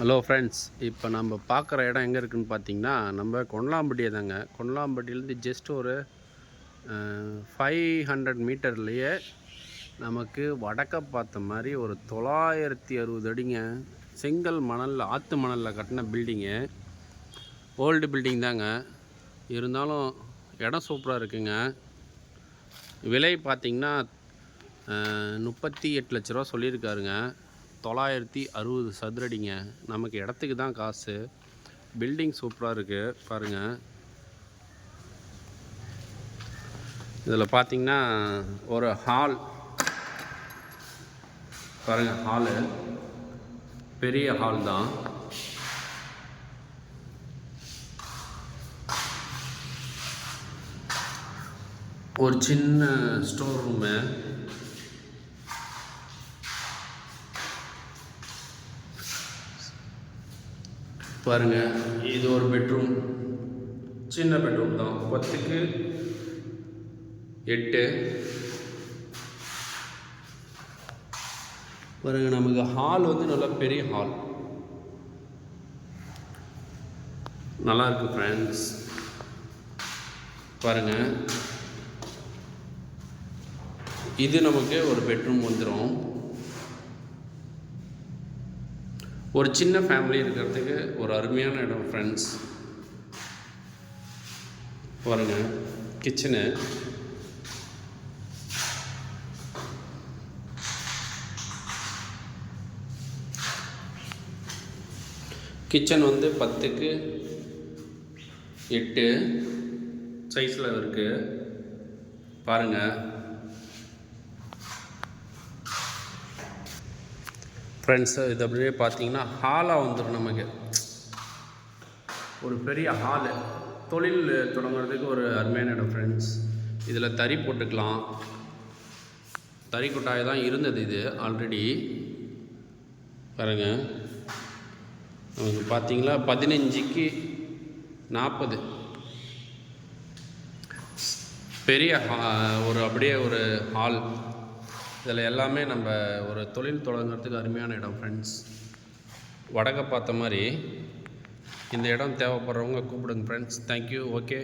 Hello friends இப்போ நம்ம பார்க்குற இடம் எங்கே இருக்குதுன்னு பார்த்தீங்கன்னா நம்ம கொண்டலாம்பட்டியை தாங்க. கொண்டலாம்பட்டியிலேருந்து ஜஸ்ட் ஒரு ஃபைவ் ஹண்ட்ரட் மீட்டர்லேயே நமக்கு வடக்க பார்த்த மாதிரி ஒரு தொள்ளாயிரத்தி அறுபது அடிங்க செங்கல் மணலில் ஆற்று மணலில் கட்டின பில்டிங்கு ஓல்டு பில்டிங் தாங்க. இருந்தாலும் இடம் சூப்பராக இருக்குங்க. விலை பார்த்திங்கன்னா முப்பத்தி எட்டு லட்ச ரூபா சொல்லியிருக்காருங்க. தொள்ளாயிரத்தி அறுபது சதுரடிங்க. நமக்கு இடத்துக்கு தான் காசு. பில்டிங் சூப்பராக இருக்குது பாருங்கள் இதில் பார்த்தீங்கன்னா ஒரு ஹால். பாருங்கள் ஹாலு. பெரிய ஹால் தான். ஒரு சின்ன ஸ்டோர் ரூமு. பாருங்கள் இது ஒரு பெட்ரூம் சின்ன பெட்ரூம் தான். பத்துக்கு எட்டு. பாருங்க நமக்கு ஹால் வந்து நல்லா பெரிய ஹால் நல்லா இருக்கு ஃப்ரெண்ட்ஸ் பாருங்க. இது நமக்கு ஒரு பெட்ரூம் வந்துடும் ஒரு சின்ன ஃபேமிலி இருக்கிறதுக்கு ஒரு அருமையான இடம் ஃப்ரெண்ட்ஸ் பாருங்க கிச்சனு கிச்சன் வந்து பத்துக்கு எட்டு. சைஸில் இருக்குது பாருங்கள் ஃப்ரெண்ட்ஸு இது அப்படியே பார்த்தீங்கன்னா ஹாலாக வந்துடும் நமக்கு. ஒரு பெரிய ஹாலு தொழில் தொடங்குறதுக்கு ஒரு அருமையான இடம் ஃப்ரெண்ட்ஸ் இதில் தறி போட்டுக்கலாம். தறி கொட்டாய் தான் இருந்தது இது ஆல்ரெடி பாருங்க. நமக்கு பார்த்தீங்களா? பதினஞ்சுக்கு நாற்பது பெரிய ஒரு அப்படியே ஒரு ஹால் இதில் எல்லாமே நம்ம ஒரு தொழில் தொடங்குறதுக்கு அருமையான இடம் ஃப்ரெண்ட்ஸ் வடக்க பார்த்த மாதிரி இந்த இடம் தேவைப்படுறவங்க கூப்பிடுங்க ஃப்ரெண்ட்ஸ் தேங்க்யூ ஓகே